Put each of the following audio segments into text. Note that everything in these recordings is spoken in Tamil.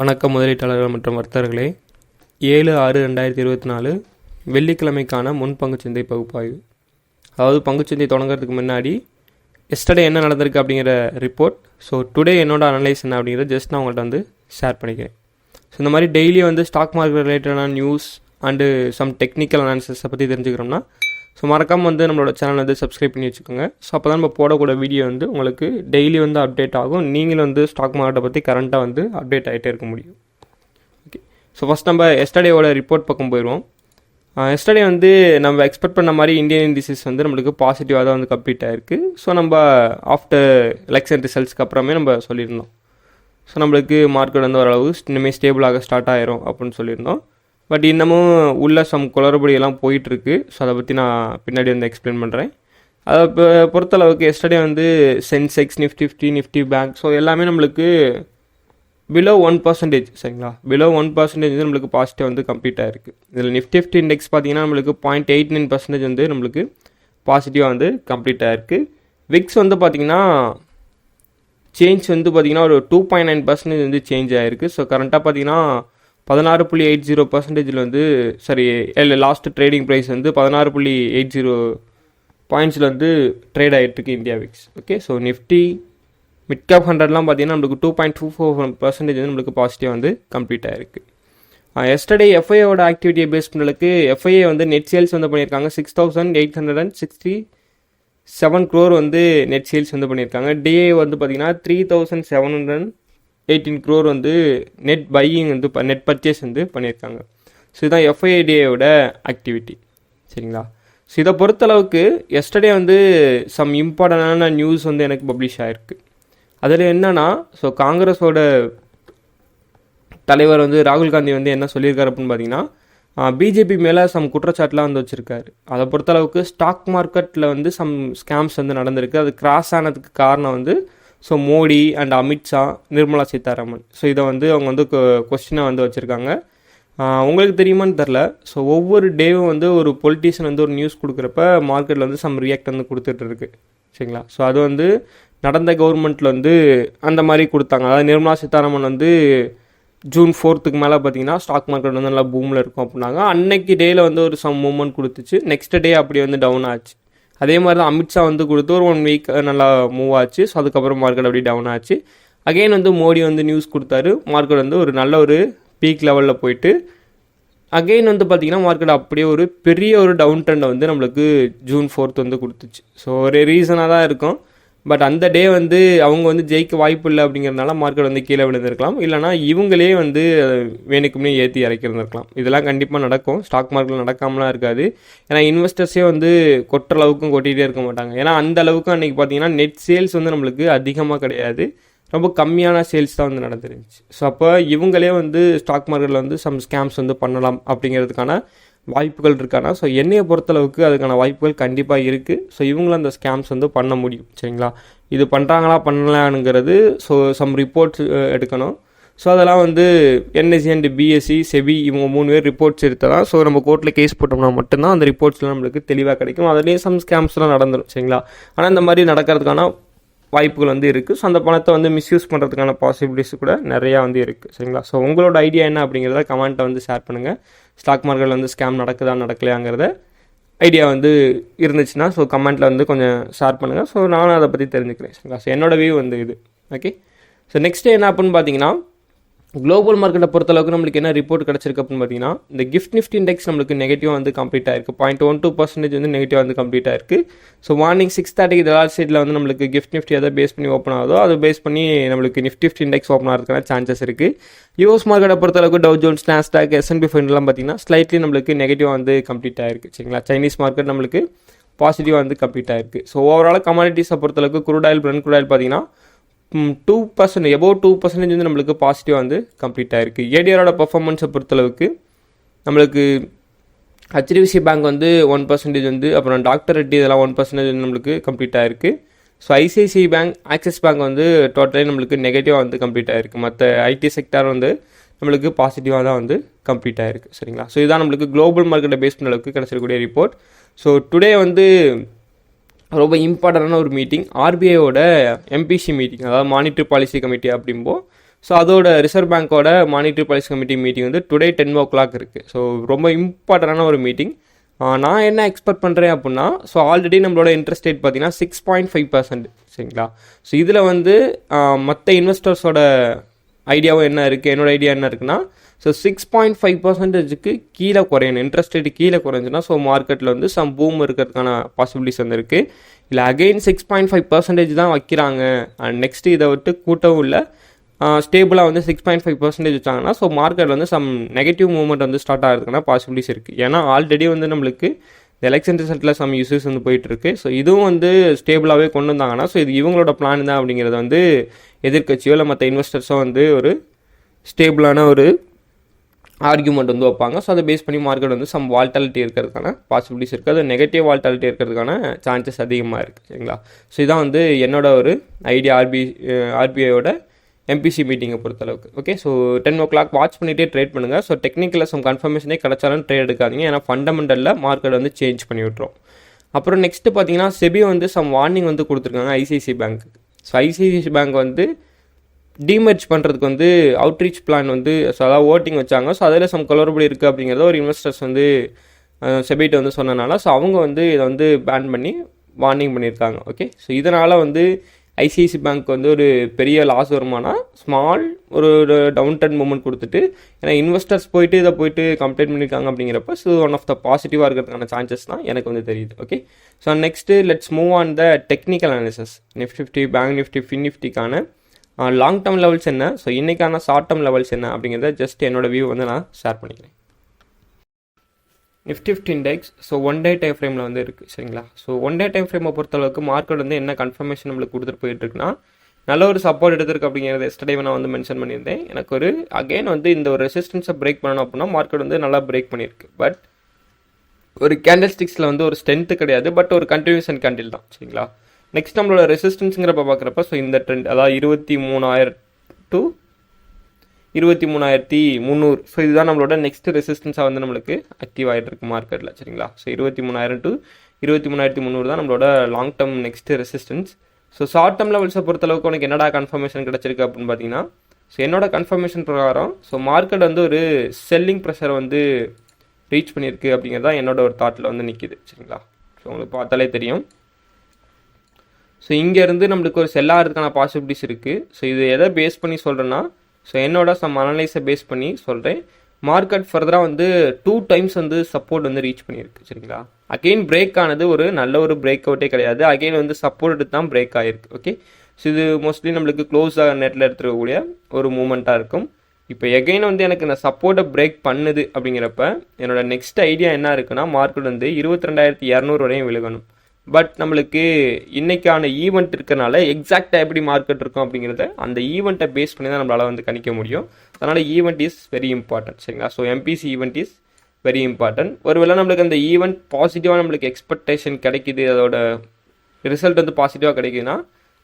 வணக்கம் முதலீட்டாளர்கள் மற்றும் வர்த்தகர்களே. ஏழு ஆறு ரெண்டாயிரத்தி இருபத்தி நாலு வெள்ளிக்கிழமைக்கான முன் பங்குச்சந்தை பகுப்பாய்வு. அதாவது பங்குச்சந்தை தொடங்குறதுக்கு முன்னாடி எஸ்டர்டே என்ன நடந்திருக்கு அப்படிங்கிற ரிப்போர்ட் ஸோ டுடே என்னோட அனலைஸ் என்ன அப்படிங்கிறத ஜஸ்ட் நான் உங்கள்கிட்ட வந்து ஷேர் பண்ணிக்கிறேன். ஸோ இந்த மாதிரி டெய்லி வந்து ஸ்டாக் மார்க்கெட் ரிலேட்டடான நியூஸ் அண்டு சம் டெக்னிக்கல் அனாலிசிஸை பற்றி தெரிஞ்சுக்கிறோம்னா ஸோ மறக்காமல் வந்து நம்மளோட சேனல் வந்து சப்ஸ்கிரைப் பண்ணி வச்சுக்கோங்க. ஸோ அப்போ தான் நம்ம போடக்கூடிய வீடியோ வந்து உங்களுக்கு டெய்லி வந்து அப்டேட் ஆகும். நீங்களும் வந்து ஸ்டாக் மார்க்கெட்டை பற்றி கரண்ட்டாக வந்து அப்டேட் ஆகிட்டே இருக்க முடியும். ஓகே ஸோ ஃபஸ்ட் நம்ம எஸ்டர்டேவோட ரிப்போர்ட் பக்கம் போயிடுவோம் எஸ்டர்டே வந்து நம்ம எக்ஸ்பெக்ட் பண்ண மாதிரி இந்தியன் இண்டிசஸ் வந்து நம்மளுக்கு பாசிட்டிவாக தான் வந்து கம்ப்ளீட் ஆயிருக்கு. ஸோ நம்ம ஆஃப்டர் எலெக்ஷன் ரிசல்ட்ஸ்க்கு அப்புறமே நம்ம சொல்லியிருந்தோம். ஸோ நம்மளுக்கு மார்க்கெட் வந்து ஓரளவு இனிமேல் ஸ்டேபிளாக ஸ்டார்ட் ஆயிரும் அப்படின்னு சொல்லியிருந்தோம். பட் இன்னமும் உள்ள சம் குளறுபடியெல்லாம் போயிட்டுருக்கு. ஸோ அதை பற்றி நான் பின்னாடி வந்து எக்ஸ்பிளைன் பண்ணுறேன் அதை இப்போ பொறுத்தளவுக்கு எஸ்டர்டே வந்து Sensex Nifty fifty Nifty bank so எல்லாமே நம்மளுக்கு பிலோ ஒன் பர்சன்டேஜ் சரிங்களா? பிலோ ஒன் பர்சன்டேஜ் வந்து நம்மளுக்கு பாசிட்டிவ் வந்து கம்ப்ளீட் ஆகிருக்கு இதில் நிஃப்டி ஃபிஃப்டி இண்டெக்ஸ் பார்த்தீங்கன்னா நம்மளுக்கு பாயிண்ட் எயிட் நைன் பர்சன்டேஜ் வந்து நம்மளுக்கு பாசிட்டிவாக வந்து கம்ப்ளீட் ஆகிருக்கு விக்ஸ் வந்து பார்த்தீங்கன்னா சேஞ்ச் வந்து பார்த்தீங்கன்னா ஒரு டூ பாயிண்ட் நைன் பர்சன்டேஜ் வந்து சேஞ்ச் ஆகிருக்கு ஸோ கரண்ட்டாக பார்த்தீங்கன்னா பதினாறு புள்ளி எயிட் ஜீரோ பர்சன்டேஜில் வந்து சரி இல்லை லாஸ்ட் ட்ரேடிங் ப்ரைஸ் வந்து பதினாறு புள்ளி எயிட் ஜீரோ பாயிண்ட்ஸில் வந்து ட்ரேட் ஆகிட்டுருக்கு India VIX okay so Nifty mid cap ஹண்ட்ரட்லாம் பார்த்தீங்கன்னா நம்மளுக்கு two point two four percentage வந்து நம்மளுக்கு பாசிட்டிவ் வந்து கம்ப்ளீட் ஆகிருக்கு எஸ்டர்டே எஃப்ஐயோட ஆக்டிவிட்டியை பேஸ் பண்ணுறதுக்கு எஃப்ஐஏ வந்து நெட் சேல்ஸ் வந்து பண்ணியிருக்காங்க. Six thousand eight hundred and sixty seven crore வந்து நெட் சேல்ஸ் வந்து பண்ணியிருக்காங்க. டிஏ வந்து பார்த்தீங்கன்னா three thousand seven hundred eighteen crore வந்து நெட் பையிங் வந்து நெட் பர்ச்சேஸ் வந்து பண்ணியிருக்காங்க. ஸோ இதுதான் எஃப்ஐடிஏவோட ஆக்டிவிட்டி சரிங்களா? ஸோ இதை பொறுத்தளவுக்கு எஸ்டர்டே வந்து சம் இம்பார்ட்டண்டான நியூஸ் வந்து எனக்கு பப்ளிஷ் ஆகிருக்கு அதில் என்னென்னா ஸோ காங்கிரஸோட தலைவர் வந்து ராகுல் காந்தி வந்து என்ன சொல்லியிருக்காரு அப்படின்னு பார்த்தீங்கன்னா பிஜேபி மேலே சம் குற்றச்சாட்டுலாம் வந்து வச்சுருக்காரு. அதை பொறுத்தளவுக்கு ஸ்டாக் மார்க்கெட்டில் வந்து சம் ஸ்கேம்ஸ் வந்து நடந்திருக்கு. அது கிராஸ் ஆனதுக்கு காரணம் வந்து so Modi and Amit Shah Nirmala Sitharaman so இதை வந்து அவங்க வந்து கொஸ்டினாக வந்து வச்சுருக்காங்க. உங்களுக்கு தெரியுமான்னு தெரில ஸோ ஒவ்வொரு டேவும் வந்து ஒரு பொலிட்டீஷியன் வந்து ஒரு நியூஸ் கொடுக்குறப்ப மார்க்கெட்டில் வந்து சம் ரியாக்ட் வந்து கொடுத்துட்ருக்கு சரிங்களா? ஸோ அது வந்து நடந்த கவர்மெண்ட்டில் வந்து அந்த மாதிரி கொடுத்தாங்க. அதாவது நிர்மலா சீதாராமன் வந்து ஜூன் ஃபோர்த்துக்கு மேலே பார்த்தீங்கன்னா ஸ்டாக் மார்க்கெட் வந்து நல்லா பூமில் இருக்கும் அப்படின்னாங்க. அன்னைக்கு டேயில் வந்து ஒரு சம் மூமெண்ட் கொடுத்துச்சு. நெக்ஸ்ட் டே அப்படி வந்து டவுன் ஆச்சு. அதே மாதிரி தான் அமித்ஷா வந்து கொடுத்து ஒரு ஒன் வீக் நல்லா மூவ் ஆச்சு. ஸோ அதுக்கப்புறம் மார்க்கெட் அப்படி டவுன் ஆச்சு. அகெயின் வந்து மோடி வந்து நியூஸ் கொடுத்தாரு. மார்க்கெட் வந்து ஒரு நல்ல ஒரு பீக் லெவலில் போயிட்டு அகெயின் வந்து பார்த்திங்கன்னா மார்க்கெட் அப்படியே ஒரு பெரிய ஒரு டவுன் ட்ரெண்டை வந்து நம்மளுக்கு ஜூன் ஃபோர்த் வந்து கொடுத்துச்சு. ஸோ ஒரு ரீசனாக தான் இருக்கும். பட் அந்த டே வந்து அவங்க வந்து ஜெயிக்க வாய்ப்பு இல்லை அப்படிங்கிறதுனால மார்க்கெட் வந்து கீழே விழுந்திருக்கலாம். இல்லைனா இவங்களே வந்து வேணுக்குமே ஏற்றி இறக்கியிருந்திருக்கலாம். இதெல்லாம் கண்டிப்பாக நடக்கும். ஸ்டாக் மார்க்கெட்டில் நடக்காமலாம் இருக்காது. ஏன்னா இன்வெஸ்டர்ஸே வந்து கொட்டுற அளவுக்கும் கொட்டிகிட்டே இருக்க மாட்டாங்க. ஏன்னா அந்த அளவுக்கு அன்றைக்கி பார்த்தீங்கன்னா நெட் சேல்ஸ் வந்து நம்மளுக்கு அதிகமாக கிடையாது. ரொம்ப கம்மியான சேல்ஸ் தான் வந்து நடந்துருந்துச்சு. ஸோ அப்போ இவங்களே வந்து ஸ்டாக் மார்க்கெட்டில் வந்து சம் ஸ்கேம்ஸ் வந்து பண்ணலாம் அப்படிங்கிறதுக்கான வாய்ப்புகள் இருக்கானா? ஸோ என்னையை பொறுத்தளவுக்கு அதுக்கான வாய்ப்புகள் கண்டிப்பாக இருக்குது ஸோ இவங்களும் அந்த ஸ்கேம்ஸ் வந்து பண்ண முடியும். சரிங்களா? இது பண்ணுறாங்களா பண்ணலானுங்கிறது ஸோ சம் ரிப்போர்ட்ஸ் எடுக்கணும். ஸோ அதெல்லாம் வந்து என்எஸ்சி அண்ட் பிஎஸ்சி செபி இவங்க மூணு பேர் ரிப்போர்ட்ஸ் எடுத்ததான் ஸோ நம்ம கோர்ட்டில் கேஸ் போட்டோம்னா மட்டும்தான் அந்த ரிப்போர்ட்ஸ்லாம் நம்மளுக்கு தெளிவாக கிடைக்கும். அதுலேயே சம் ஸ்கேம்ஸ்லாம் நடந்துடும் சரிங்களா? ஆனால் இந்த மாதிரி நடக்கிறதுக்கான வாய்ப்புகள் வந்து இருக்குது ஸோ அந்த பணத்தை வந்து மிஸ்யூஸ் பண்ணுறதுக்கான பாசிபிலிட்டிஸ் கூட நிறையா வந்து இருக்குது சரிங்களா? ஸோ உங்களோட ஐடியா என்ன அப்படிங்கிறத கமெண்ட்டை வந்து ஷேர் பண்ணுங்கள் ஸ்டாக் மார்க்கெட்டில் வந்து ஸ்கேம் நடக்குதா நடக்கலையாங்கிறத ஐடியா வந்து இருந்துச்சுன்னா ஸோ கமெண்ட்டில் வந்து கொஞ்சம் ஷேர் பண்ணுங்கள் ஸோ நானும் அதை பற்றி தெரிஞ்சுக்கிறேன். சரிங்களா? ஸோ என்னோட வியூ வந்து இது. ஓகே ஸோ நெக்ஸ்ட் என்ன அப்படின்னு பார்த்தீங்கன்னா குளோபல் மார்க்கெட்டை பொறுத்தளவுக்கு நம்மளுக்கு என்ன ரிப்போர்ட் கிடச்சிருக்கு அப்படின்னு பார்த்தீங்கன்னா இந்த கிஃப்ட் நிஃப்ட் இண்டெக்ஸ் நம்மளுக்கு நெகட்டிவ் வந்து கம்ப்ளீட் ஆயிருக்கு. பாயிண்ட் ஒன் டூ பர்சன்டேஜ் வந்து நெகட்டிவ் வந்து கம்ப்ளீட் ஆயிருக்கு. ஸோ மார்னிங் சிக்ஸ் தேர்ட்டிக்கு லாஸ்ட் சைடில் வந்து நம்மளுக்கு கிஃப்ட் நிஃப்டி எதை பேஸ் பண்ணி ஓப்பன் ஆகுதோ அதை பேஸ் பண்ணி நம்மளுக்கு நிஃப்டி நிஃப்டி இண்டெக்ஸ் ஓப்பன் ஆகிறதுக்கான சான்சஸ் இருக்குது யூஎஸ் மார்க்கெட்டை பொறுத்தளவுக்கு Dow Jones Nasdaq S and P ஃபைன்லாம் பார்த்தீங்கன்னா ஸ்லைட்லி நம்மளுக்கு நெகட்டிவ் வந்து கம்ப்ளீட் ஆயிருக்கு. சரிங்களா? சைனீஸ் மார்க்கெட் நம்மளுக்கு பாசிட்டிவாக வந்து கம்ப்ளீட் ஆயிருக்கு. ஸோ ஓவரால் கமாடிட்டிஸை பொறுத்தளவுக்கு crude oil Brent crude oil பார்த்தீங்கன்னா two percent above two percentage வந்து நம்மளுக்கு பாசிட்டிவாக வந்து கம்ப்ளீட் ஆகிருக்கு ஏடிஆரோட பர்ஃபார்மன்ஸை பொறுத்தளவுக்கு நம்மளுக்கு ஹெச்டிஎஃப்சி பேங்க் வந்து ஒன் பர்சன்டேஜ் வந்து அப்புறம் டாக்டர் ரெட்டி இதெல்லாம் ஒன் பர்சன்டேஜ் வந்து நம்மளுக்கு கம்ப்ளீட் ஆகிருக்கு so ICICI bank Axis bank வந்து டோட்டலி நம்மளுக்கு நெகட்டிவாக வந்து கம்ப்ளீட் ஆகிருக்கு மற்ற ஐடி செக்டார் வந்து நம்மளுக்கு பாசிட்டிவாக தான் வந்து கம்ப்ளீட் ஆகிருக்கு சரிங்களா? ஸோ இதுதான் நம்மளுக்கு குளோபல் மார்க்கெட்டை பேஸ் பண்ண அளவுக்கு கிடச்சிருக்கக்கூடிய ரிப்போர்ட் ஸோ டுடே வந்து ரொம்ப இம்பார்ட்டண்டான ஒரு மீட்டிங் ஆர்பிஐயோட எம்பிசி மீட்டிங் அதாவது மானிட்ரி பாலிசி கமிட்டி அப்படிம்போ ஸோ அதோட ரிசர்வ் பேங்க்கோட மானிட்ரி பாலிசி கமிட்டி மீட்டிங் வந்து டுடே டென் ஓ கிளாக் இருக்குது ஸோ ரொம்ப இம்பார்ட்டண்டான ஒரு மீட்டிங் நான் என்ன எக்ஸ்பெக்ட் பண்ணுறேன் அப்படின்னா ஸோ ஆல்ரெடி நம்மளோட இன்ட்ரெஸ்ட் ரேட் பார்த்தீங்கன்னா சிக்ஸ் பாயிண்ட் ஃபைவ் பர்சன்ட் சரிங்களா? ஸோ இதில் வந்து மற்ற இன்வெஸ்டர்ஸோட ஐடியாவும் என்ன இருக்குது என்னோடய ஐடியா என்ன இருக்குன்னா ஸோ சிக்ஸ் பாயிண்ட் ஃபைவ் பர்சன்டேஜுக்கு கீழே குறையணும். இன்ட்ரெஸ்ட் ரேட் கீழே குறைஞ்சுன்னா ஸோ மார்க்கெட்டில் வந்து சம் பூம் இருக்கிறதுக்கான பாசிபிலிட்டிஸ் வந்து இருக்குது இல்லை again six point five percentage தான் வைக்கிறாங்க. அண்ட் நெக்ஸ்ட்டு இதை விட்டு கூட்டவும் இல்லை. ஸ்டேபிளாக வந்து சிக்ஸ் பாயிண்ட் ஃபைவ் பர்சன்டேஜ் வச்சாங்கன்னா ஸோ மார்க்கெட் வந்து சம் நெகட்டிவ் மூவ்மெண்ட் வந்து ஸ்டார்ட் ஆகிறதுக்கான பாசிபிலிட்டிஸ் இருக்குது ஏன்னா ஆல்ரெடி வந்து நம்மளுக்கு இந்த எலெக்ஷன் ரிசல்ட்டில் சம் இஷ்யூஸ் வந்து போயிட்டுருக்கு ஸோ இதுவும் வந்து ஸ்டேபிளாகவே கொண்டு வந்தாங்கன்னா ஸோ இது இவங்களோட பிளான் தான் அப்படிங்கிறத வந்து எதிர்கட்சியோ இல்லை மற்ற இன்வெஸ்டர்ஸோ வந்து ஒரு ஸ்டேபிளான ஒரு ஆர்கியூமெண்ட் வந்து வைப்பாங்க. ஸோ அதை பேஸ் பண்ணி மார்க்கெட் வந்து சம் வால்டாலிட்டி இருக்கிறதுக்கான பாசிபிலிட்டிஸ் இருக்குது அது நெகட்டிவ் வால்டாலிட்டி இருக்கிறதுக்கான சான்சஸ் அதிகமாக இருக்குது சரிங்களா? ஸோ இதான் வந்து என்னோட ஒரு ஐடியா ஆர்பி ஆர்பிஐயோட எம்பிசி மீட்டிங்கை பொறுத்தளவுக்கு. Okay so ten o'clock watch பண்ணிகிட்டே ட்ரேட் பண்ணுங்கள் ஸோ டெக்னிக்கலில் சம் கன்ஃபர்மேஷனே கிடச்சாலும் ட்ரேட் எடுக்காதீங்க. ஏன்னா ஃபண்டமெண்டலில் மார்க்கெட் வந்து சேஞ்ச் பண்ணி விட்ரும் அப்புறம் நெக்ஸ்ட்டு பார்த்தீங்கன்னா செபி வந்து சம் வார்னிங் வந்து கொடுத்துருக்காங்க ICICI bank so ICICI bank வந்து டிமெர்ஜ் பண்ணுறதுக்கு வந்து அவுட்ரீச் பிளான் வந்து ஸோ அதாவது ஓட்டிங் வச்சாங்க. ஸோ அதில் சம் குளறுபடி இருக்குது அப்படிங்கிறத ஒரு இன்வெஸ்டர்ஸ் வந்து செபிட்டு வந்து சொன்னனால ஸோ அவங்க வந்து இதை வந்து பேன் பண்ணி வார்னிங் பண்ணியிருக்காங்க. ஓகே ஸோ இதனால் வந்து ஐசிஐசி பேங்க் வந்து ஒரு பெரிய லாஸ் வருமானா ஸ்மால் ஒரு டவுன் டர்ன் மூமெண்ட் கொடுத்துட்டு ஏன்னா இன்வெஸ்டர்ஸ் போயிட்டு இதை போயிட்டு கம்ப்ளைண்ட் பண்ணியிருக்காங்க அப்படிங்கிறப்ப ஸோ ஒன் ஆஃப் த பாசிட்டிவாக இருக்கிறதுக்கான சான்சஸ் தான் எனக்கு வந்து தெரியுது. Okay so next let's move on the technical analysis Nifty fifty bank Nifty fin நிஃப்டிக்கான long term levels என்ன? ஸோ இன்றைக்கான ஷார்ட் டேர்ம் லெவல்ஸ் என்ன அப்படிங்கிறத ஜஸ்ட் என்னோட வியூ வந்து நான் ஷேர் பண்ணிக்கிறேன். Nifty fifty index so one day time ஃப்ரேமில் வந்து இருக்குது சரிங்களா? ஸோ ஒன் டே டைம் ஃப்ரேமை பொறுத்தளவுக்கு மார்க்கெட் வந்து என்ன கன்ஃபர்மேஷன் நம்மளுக்கு கொடுத்துட்டு போயிட்டுருக்குன்னா நல்ல ஒரு சப்போர்ட் எடுத்திருக்கு அப்படிங்கிறது எஸ்டே நான் வந்து மென்ஷன் பண்ணியிருந்தேன். எனக்கு ஒரு அகைன் வந்து இந்த ஒரு ரெசிஸ்டன்ஸை பிரேக் பண்ணணும் அப்படின்னா மார்க்கெட் வந்து நல்லா பிரேக் பண்ணியிருக்கு. பட் ஒரு கேண்டில் ஸ்டிக்ஸில் வந்து ஒரு ஸ்ட்ரென்த்து கிடையாது. பட் ஒரு கண்டினியூஷன் கேண்டில் தான் சரிங்களா? நெக்ஸ்ட் நம்மளோட ரெசிஸ்டன்ஸுங்கிறப்ப பார்க்குறப்ப ஸோ இந்த ட்ரெண்ட் அதாவது இருபத்தி மூணாயிரம் டு இருபத்தி மூணாயிரத்தி முந்நூறு. ஸோ இதுதான் நம்மளோட நெக்ஸ்ட் ரெசிஸ்டன்ஸாக வந்து நம்மளுக்கு ஆக்டிவ் ஆகிட்டு இருக்கு மார்க்கெட்டில் சரிங்களா? ஸோ இருபத்தி மூணாயிரம் டு இருபத்தி மூணாயிரத்தி முந்நூறு தான் நம்மளோட long term next resistance so short term லெவல்ஸை பொறுத்தளவுக்கு உனக்கு என்னடா கன்ஃபர்மேஷன் கிடச்சிருக்கு அப்படின்னு பார்த்தீங்கன்னா ஸோ என்னோட கன்ஃபர்மேஷன் பிரகாரம் ஸோ மார்க்கெட் வந்து ஒரு செல்லிங் ப்ரெஷரை வந்து ரீச் பண்ணியிருக்கு அப்படிங்கிறது தான் என்னோட ஒரு தாட்டில் வந்து நிற்கிது சரிங்களா? ஸோ உங்களுக்கு பார்த்தாலே தெரியும். ஸோ இங்கேருந்து நம்மளுக்கு ஒரு செல்லாகிறதுக்கான பாசிபிலிட்டிஸ் இருக்குது ஸோ இது எதை பேஸ் பண்ணி சொல்கிறேன்னா ஸோ என்னோட சம் அனலைஸை பேஸ் பண்ணி சொல்கிறேன் மார்க்கெட் ஃபர்தராக வந்து டூ டைம்ஸ் வந்து சப்போர்ட் வந்து ரீச் பண்ணியிருக்கு சரிங்களா? அகெயின் பிரேக் ஆனது ஒரு நல்ல ஒரு பிரேக் அவுட்டே கிடையாது. அகெயின் வந்து சப்போர்ட் எடுத்து தான் பிரேக் ஆகிருக்கு ஓகே ஸோ இது மோஸ்ட்லி நம்மளுக்கு க்ளோஸ் ஆக நெட்டில் எடுத்துருக்கக்கூடிய ஒரு மூமெண்ட்டாக இருக்கும். இப்போ எகைன் வந்து எனக்கு இந்த சப்போர்ட்டை பிரேக் பண்ணுது அப்படிங்கிறப்ப என்னோட நெக்ஸ்ட் ஐடியா என்ன இருக்குன்னா மார்க்கெட் வந்து இருபத்தி ரெண்டாயிரத்தி இரநூறு வரையும் விழுகணும். பட் நம்மளுக்கு இன்றைக்கான ஈவெண்ட் இருக்கனால எக்ஸாக்டாக எப்படி மார்க்கெட் இருக்கும் அப்படிங்கிறத அந்த ஈவெண்ட்டை பேஸ் பண்ணி தான் நம்மளால் வந்து கணிக்க முடியும். அதனால் ஈவெண்ட் இஸ் வெரி இம்பார்ட்டன்ட் சரிங்களா? So MPC event is very important ஒருவேளை நம்மளுக்கு அந்த ஈவெண்ட் பாசிட்டிவாக நம்மளுக்கு எக்ஸ்பெக்டேஷன் கிடைக்குது அதோட ரிசல்ட் வந்து பாசிட்டிவாக கிடைக்குதுன்னா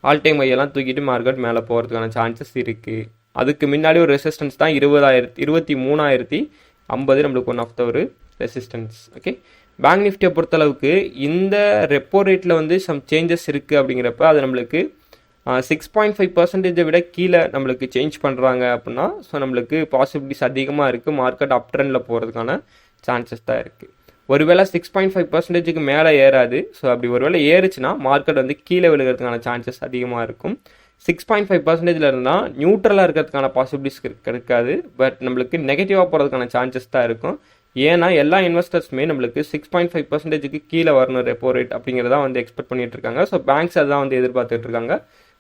ஆல் டைம் ஐயெல்லாம் தூக்கிட்டு மார்க்கெட் மேலே போகிறதுக்கான சான்சஸ் இருக்குது அதுக்கு முன்னாடி ஒரு ரெசிஸ்டன்ஸ் தான் இருபதாயிரத்தி இருபத்தி மூணாயிரத்தி ஐம்பது நம்மளுக்கு ஒன் ஆஃப் த ஒரு ரெசிஸ்டன்ஸ் ஓகே பேங்க் நிஃப்டியை பொறுத்தளவுக்கு இந்த ரெப்போ ரேட்டில் வந்து சம் சேஞ்சஸ் இருக்குது அப்படிங்கிறப்ப அது நம்மளுக்கு சிக்ஸ் பாயிண்ட் ஃபைவ் பர்சன்டேஜை விட கீழே நம்மளுக்கு சேஞ்ச் பண்ணுறாங்க அப்படின்னா ஸோ நம்மளுக்கு பாசிபிலிட்டிஸ் அதிகமாக இருக்குது மார்க்கெட் அப் ட்ரெண்டில் போகிறதுக்கான சான்சஸ் தான் இருக்குது ஒருவேளை சிக்ஸ் பாயிண்ட் ஃபைவ் பர்சன்டேஜுக்கு மேலே ஏறாது. ஸோ அப்படி ஒருவேளை ஏறுச்சுன்னா மார்க்கெட் வந்து கீழே விழுகிறதுக்கான சான்சஸ் அதிகமாக இருக்கும். சிக்ஸ் பாயிண்ட் ஃபைவ் பர்சன்டேஜில் இருந்தால் நியூட்ரலாக இருக்கிறதுக்கான பாசிபிலிட்டிஸ் இருக்காது. பட் நம்மளுக்கு நெகட்டிவாக போகிறதுக்கான சான்சஸ் தான் இருக்கும். ஏன்னா எல்லா இன்வெஸ்டர்ஸுமே நம்மளுக்கு சிக்ஸ் பாயிண்ட் ஃபைவ் பர்சன்டேஜுக்கு கீழே வரணும் ரெப்போ ரேட் அப்படிங்கிறதா வந்து எக்ஸ்பெக்ட் பண்ணிட்டு இருக்காங்க. ஸோ பேங்க்ஸ் அதான் வந்து எதிர்பார்த்துட்டு இருக்காங்க.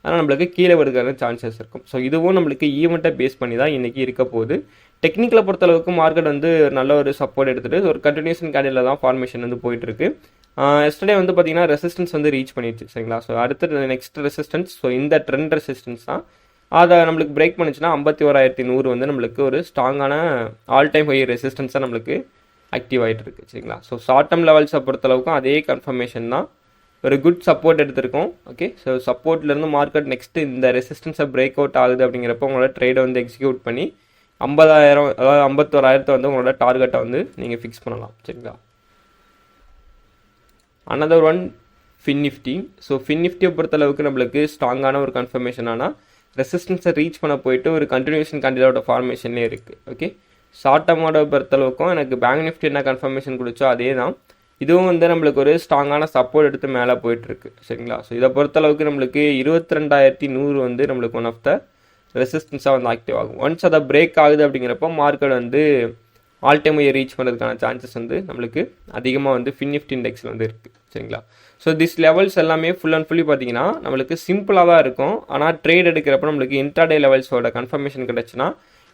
ஆனால் நம்மளுக்கு கீழே வருகிற சான்சஸ் இருக்கும். ஸோ இதுவும் நம்மளுக்கு ஈவெண்ட்டை பேஸ் பண்ணி தான் இன்றைக்கி இருக்க போகுது. டெக்னிக்கலை பொறுத்தளவுக்கு மார்க்கெட் வந்து நல்ல ஒரு சப்போர்ட் எடுத்துகிட்டு ஒரு கண்டினியூஷன் கேண்டில் தான் ஃபார்மேஷன் வந்து போயிட்டுருக்கு. எஸ்டர்டே வந்து பார்த்தீங்கன்னா ரெசிஸ்டன்ஸ் வந்து ரீச் பண்ணிடுச்சு சரிங்களா? ஸோ அடுத்த நெக்ஸ்ட் ரெசிஸ்டன்ஸ் ஸோ இந்த ட்ரெண்ட் ரெசிஸ்டன்ஸ் தான் அதை நம்மளுக்கு பிரேக் பண்ணுச்சுன்னா ஐம்பத்தி ஓராயிரத்தி நூறு வந்து நம்மளுக்கு ஒரு ஸ்ட்ராங்கான ஆல் டைம் ஹை ரெசிஸ்டன்ஸாக நம்மளுக்கு ஆக்டிவ் ஆகிட்டு இருக்கு சரிங்களா ஸோ ஷார்ட் டேர்ம் லெவல்ஸை பொறுத்தளவுக்கும் அதே கன்ஃபர்மேஷன் தான். ஒரு குட் சப்போர்ட் எடுத்திருக்கோம் ஓகே ஸோ சப்போர்ட்லேருந்து மார்க்கெட் நெக்ஸ்ட்டு இந்த ரெசிஸ்டன்ஸை பிரேக் அவுட் ஆகுது அப்படிங்கிறப்ப உங்களோட ட்ரேடை வந்து எக்ஸிக்யூட் பண்ணி ஐம்பதாயிரம் அதாவது ஐம்பத்தோராயிரத்தை வந்து உங்களோட டார்கெட்டை வந்து நீங்கள் ஃபிக்ஸ் பண்ணலாம் சரிங்களா? Another one fin Nifty so fin நிஃப்டியை பொறுத்தளவுக்கு நம்மளுக்கு ஸ்ட்ராங்கான ஒரு கன்ஃபர்மேஷன் ஆனால் ரெசிஸ்டன்ஸை ரீச் பண்ண போயிட்டு ஒரு கண்டினியூஷன் கேண்டிடோட ஃபார்மேஷன்லேயே இருக்குது ஓகே ஷார்ட் டர்மோட பொறுத்தளவுக்கும் எனக்கு பேங்க் நிஃப்டி என்ன கன்ஃபர்மேஷன் கொடுச்சோ அதே தான் இதுவும் வந்து நம்மளுக்கு ஒரு ஸ்ட்ராங்கான சப்போர்ட் எடுத்து மேலே போயிட்டுருக்கு. சரிங்களா? ஸோ இதை பொறுத்தளவுக்கு நம்மளுக்கு இருபத்தி ரெண்டாயிரத்தி நூறு வந்து நம்மளுக்கு ஒன் ஆஃப் த ரெசிஸ்டன்ஸாக வந்து ஆக்டிவ் ஆகும். ஒன்ஸ் அதை பிரேக் ஆகுது அப்படிங்கிறப்போ மார்க்கெட் வந்து ஆல் டைம் ரீச் பண்ணுறதுக்கான சான்சஸ் வந்து நம்மளுக்கு அதிகமாக வந்து ஃபின்னிஃப்ட் இண்டெக்ஸில் வந்து இருக்குது சரிங்களா? ஸோ திஸ் லெவல்ஸ் எல்லாமே ஃபுல் அண்ட் ஃபுல்லி பார்த்தீங்கன்னா நம்மளுக்கு சிம்பிளாக தான் இருக்கும். ஆனால் ட்ரேட் எடுக்கிறப்ப நம்மளுக்கு இன்ட்ராடே லெவல்ஸோட கன்ஃபர்மேஷன் கிடச்சுன்னா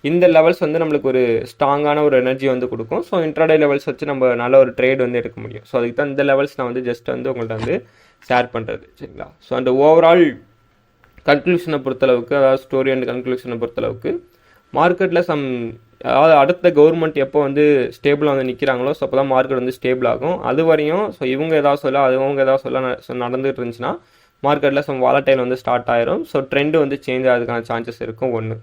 இந்த லெவல்ஸ் வந்து நம்மளுக்கு ஒரு ஸ்ட்ராங்கான ஒரு எனர்ஜி வந்து கொடுக்கும். ஸோ இன்ட்ராடே லெவல்ஸ் வச்சு நம்ம நல்ல ஒரு ட்ரேட் வந்து எடுக்க முடியும். ஸோ அதுக்கு தான் இந்த லெவல்ஸ் நான் வந்து ஜஸ்ட் வந்து உங்கள்கிட்ட வந்து ஷேர் பண்ணுறது சரிங்களா? ஸோ அந்த ஓவரால் கன்க்ளூஷனை பொறுத்தளவுக்கு அதாவது ஸ்டோரி அண்ட் கன்க்ளூஷனை பொறுத்தளவுக்கு மார்க்கெட்டில் சம் அதாவது அடுத்த கவர்மெண்ட் எப்போ வந்து ஸ்டேபிளாக வந்து நிற்கிறாங்களோ ஸோ அப்போ தான் மார்க்கெட் வந்து ஸ்டேபிள் ஆகும். அது வரையும் ஸோ இவங்க ஏதாவது சொல்ல அது அவங்க ஏதாவது சொல்ல நடந்துகிட்டு இருந்துச்சுன்னா மார்க்கெட்டில் ஸோ வாலட்டைல் வந்து ஸ்டார்ட் ஆயிரும். ஸோ ட்ரெண்ட் வந்து சேஞ்ச் ஆகிறதுக்கான சான்சஸ் இருக்கும் ஒன்று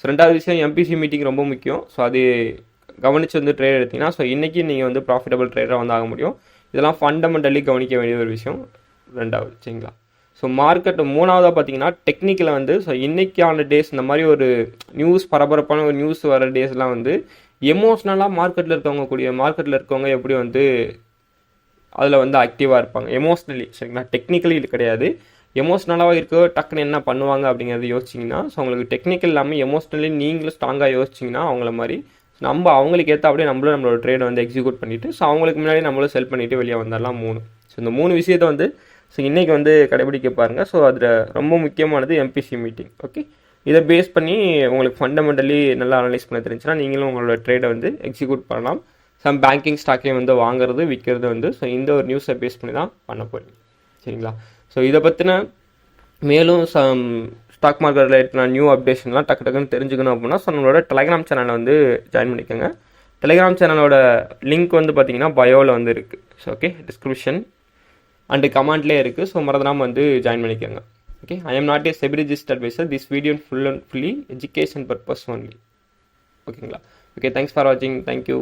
ஸோ ரெண்டாவது விஷயம் எம்பிசி மீட்டிங் ரொம்ப முக்கியம். ஸோ அது கவனித்து வந்து ட்ரேட் எடுத்தீங்கன்னா ஸோ இன்றைக்கி நீங்கள் வந்து ப்ராஃபிட்டபிள் ட்ரேடராக வந்து ஆக முடியும். இதெல்லாம் ஃபண்டமெண்டலி கவனிக்க வேண்டிய ஒரு விஷயம். ரெண்டாவது சரிங்களா? ஸோ மார்க்கெட் மூணாவதாக பார்த்தீங்கன்னா டெக்னிக்கலை வந்து ஸோ இன்றைக்கான டேஸ் இந்த மாதிரி ஒரு நியூஸ் பரபரப்பான ஒரு நியூஸ் வர டேஸ்லாம் வந்து எமோஷ்னலாக மார்க்கெட்டில் இருக்கவங்க கூடிய மார்க்கெட்டில் இருக்கவங்க எப்படி வந்து அதில் வந்து ஆக்டிவாக இருப்பாங்க. எமோஷ்னலி சரிங்களா டெக்னிக்கலி இது கிடையாது. எமோஷ்னலாக இருக்க டக்குன்னு என்ன பண்ணுவாங்க அப்படிங்கிறத யோசிச்சிங்கன்னா ஸோ உங்களுக்கு டெக்னிக்கல் இல்லாமல் எமோஷ்னலி நீங்களும் ஸ்ட்ராங்காக யோசிச்சிங்கன்னா அவங்கள மாதிரி நம்ம அவங்களுக்கு ஏற்ற அப்படியே நம்மளும் நம்மளோட ட்ரேடை வந்து எக்ஸிக்யூட் பண்ணிவிட்டு ஸோ அவங்களுக்கு முன்னாடி நம்மளும் செல் பண்ணிவிட்டு வெளியே வந்துடலாம் மூணு ஸோ இந்த மூணு விஷயத்தை வந்து ஸோ இன்றைக்கி வந்து கடைபிடிக்க பாருங்கள் ஸோ அதில் ரொம்ப முக்கியமானது எம்பிசி மீட்டிங் ஓகே இதை பேஸ் பண்ணி உங்களுக்கு ஃபண்டமெண்டலி நல்லா அனலைஸ் பண்ண தெரிஞ்சுன்னா நீங்களும் உங்களோட ட்ரேடை வந்து எக்ஸிக்யூட் பண்ணலாம். சம் பேங்கிங் ஸ்டாக்கையும் வந்து வாங்குறது விற்கிறது வந்து ஸோ இந்த ஒரு நியூஸை பேஸ் பண்ணி தான் பண்ண போகிறீங்க சரிங்களா? ஸோ இதை பற்றின மேலும் some stock market related new அப்டேஷன்லாம் டக்கு டக்குன்னு தெரிஞ்சுக்கணும் அப்படின்னா ஸோ நம்மளோட டெலிகிராம் சேனலை வந்து ஜாயின் பண்ணிக்கோங்க. டெலகிராம் சேனலோட லிங்க் வந்து பார்த்தீங்கன்னா பயோவில் வந்து இருக்குது ஸோ ஓகே டிஸ்கிரிப்ஷன் அண்டு கமெண்ட்லேயே இருக்குது ஸோ மறந்துடாமல் வந்து ஜாயின் பண்ணிக்கோங்க. Okay I am not a SEBI registered advisor this video full and fully education purpose only ஓகேங்களா ஓகே தேங்க்ஸ் ஃபார் வாட்சிங் தேங்க்யூ